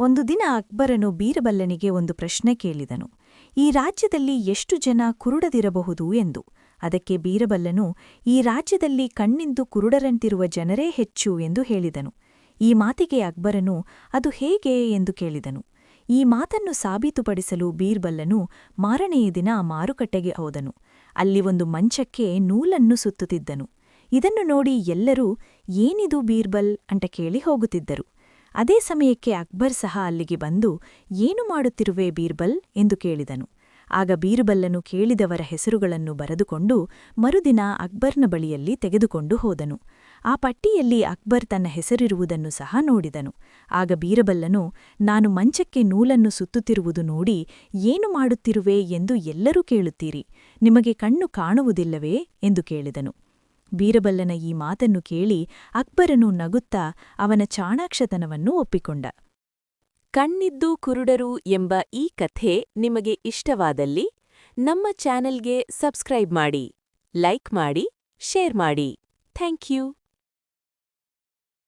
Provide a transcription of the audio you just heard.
ಒಂದು ದಿನ ಅಕ್ಬರನು ಬೀರಬಲ್ಲನಿಗೆ ಒಂದು ಪ್ರಶ್ನೆ ಕೇಳಿದನು. ಈ ರಾಜ್ಯದಲ್ಲಿ ಎಷ್ಟು ಜನ ಕುರುಡದಿರಬಹುದು ಎಂದು. ಅದಕ್ಕೆ ಬೀರಬಲ್ಲನು, ಈ ರಾಜ್ಯದಲ್ಲಿ ಕಣ್ಣಿಂದು ಕುರುಡರಂತಿರುವ ಜನರೇ ಹೆಚ್ಚು ಎಂದು ಹೇಳಿದನು. ಈ ಮಾತಿಗೆ ಅಕ್ಬರನು, ಅದು ಹೇಗೆ ಎಂದು ಕೇಳಿದನು. ಈ ಮಾತನ್ನು ಸಾಬೀತುಪಡಿಸಲು ಬೀರ್ಬಲ್ಲನು ಮಾರನೆಯ ದಿನ ಮಾರುಕಟ್ಟೆಗೆ ಹೋದನು. ಅಲ್ಲಿ ಒಂದು ಮಂಚಕ್ಕೆ ನೂಲನ್ನು ಸುತ್ತುತ್ತಿದ್ದನು. ಇದನ್ನು ನೋಡಿ ಎಲ್ಲರೂ, ಏನಿದು ಬೀರ್ಬಲ್? ಅಂತ ಕೇಳಿ ಹೋಗುತ್ತಿದ್ದರು. ಅದೇ ಸಮಯಕ್ಕೆ ಅಕ್ಬರ್ ಸಹ ಅಲ್ಲಿಗೆ ಬಂದು, ಏನು ಮಾಡುತ್ತಿರುವೆ ಬೀರ್ಬಲ್? ಎಂದು ಕೇಳಿದನು. ಆಗ ಬೀರ್ಬಲ್ಲನು ಕೇಳಿದವರ ಹೆಸರುಗಳನ್ನು ಬರೆದುಕೊಂಡು ಮರುದಿನ ಅಕ್ಬರ್ನ ಬಳಿಯಲ್ಲಿ ತೆಗೆದುಕೊಂಡು ಹೋದನು. ಆ ಪಟ್ಟಿಯಲ್ಲಿ ಅಕ್ಬರ್ ತನ್ನ ಹೆಸರಿರುವುದನ್ನು ಸಹ ನೋಡಿದನು. ಆಗ ಬೀರಬಲ್ಲನು, ನಾನು ಮಂಚಕ್ಕೆ ನೂಲನ್ನು ಸುತ್ತುತ್ತಿರುವುದು ನೋಡಿ ಏನು ಮಾಡುತ್ತಿರುವೆ ಎಂದು ಎಲ್ಲರೂ ಕೇಳುತ್ತೀರಿ. ನಿಮಗೆ ಕಣ್ಣು ಕಾಣುವುದಿಲ್ಲವೇ? ಎಂದು ಕೇಳಿದನು. ಬೀರಬಲ್ಲನ ಈ ಮಾತನ್ನು ಕೇಳಿ ಅಕ್ಬರನು ನಗುತ್ತಾ ಅವನ ಚಾಣಾಕ್ಷತನವನ್ನು ಒಪ್ಪಿಕೊಂಡ. ಕಣ್ಣಿದ್ದು ಕುರುಡರು ಎಂಬ ಈ ಕಥೆ ನಿಮಗೆ ಇಷ್ಟವಾದಲ್ಲಿ ನಮ್ಮ ಚಾನೆಲ್ಗೆ ಸಬ್ಸ್ಕ್ರೈಬ್ ಮಾಡಿ, ಲೈಕ್ ಮಾಡಿ, ಶೇರ್ ಮಾಡಿ. Thank you.